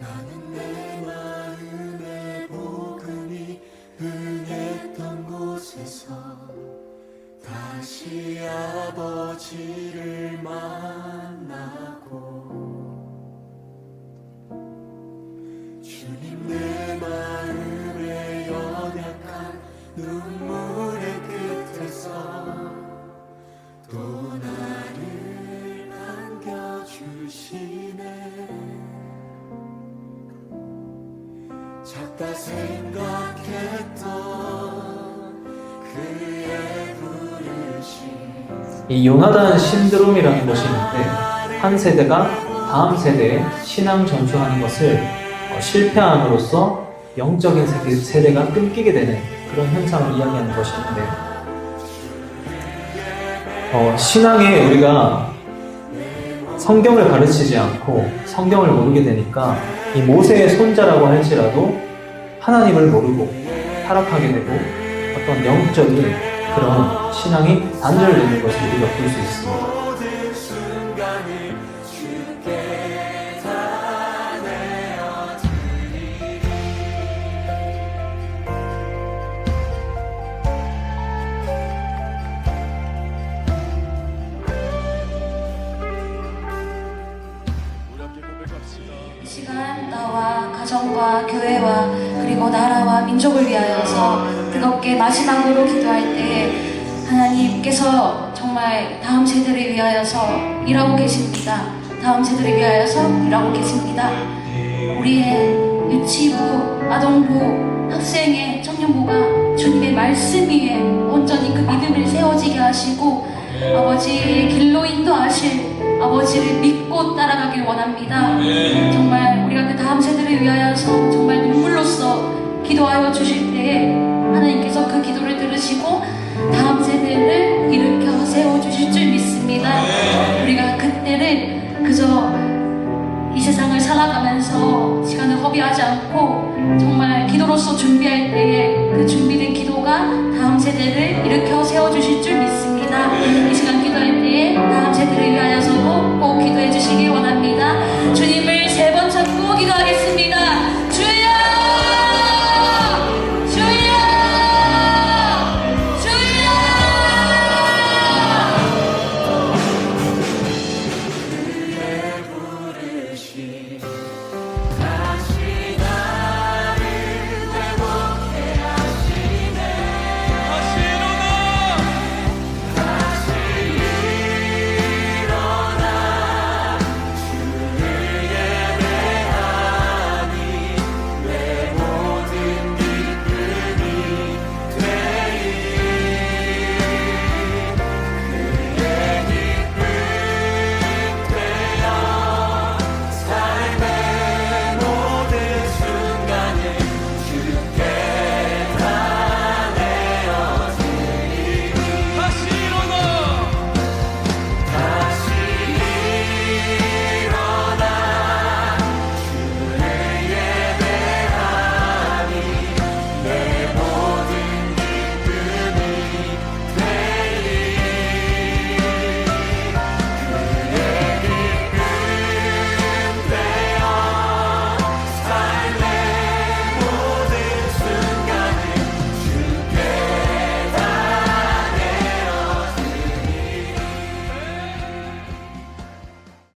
나는 내 마음의 복음이 응했던 곳에서 다시 아버지를 만나고 주님 내 작다 생각했던 그의 부르심. 이 요나단 신드롬이라는 것이 있는데 한 세대가 다음 세대에 신앙 전수하는 것을 어, 실패함으로써 영적인 세대가 끊기게 되는 그런 현상을 이야기하는 것이 있는데 어, 신앙에 우리가 성경을 가르치지 않고 성경을 모르게 되니까 이 모세의 손자라고 할지라도 하나님을 모르고 타락하게 되고 어떤 영적인 그런 신앙이 단절되는 것을 우리가 볼 수 있습니다. 나와 가정과 교회와 그리고 나라와 민족을 위하여서 뜨겁게 마지막으로 기도할 때에 하나님께서 정말 다음 세대를 위하여서 일하고 계십니다. 다음 세대를 위하여서 일하고 계십니다. 우리의 유치부, 아동부, 학생의 청년부가 주님의 말씀 위에 온전히 그 믿음을 세워지게 하시고 아버지의 길로 인도하실 아버지를 믿고 따라가길 원합니다. 정말 우리가 그 다음 세대를 위하여서 정말 눈물로써 기도하여 주실 때에 하나님께서 그 기도를 들으시고 다음 세대를 일으켜 세워 주실 줄 믿습니다. 우리가 그때는 그저 이 세상을 살아가면서 시간을 허비하지 않고 정말 기도로서 준비할 때에 그 준비된 기도가 다음 세대를 일으켜 세워주실 줄 이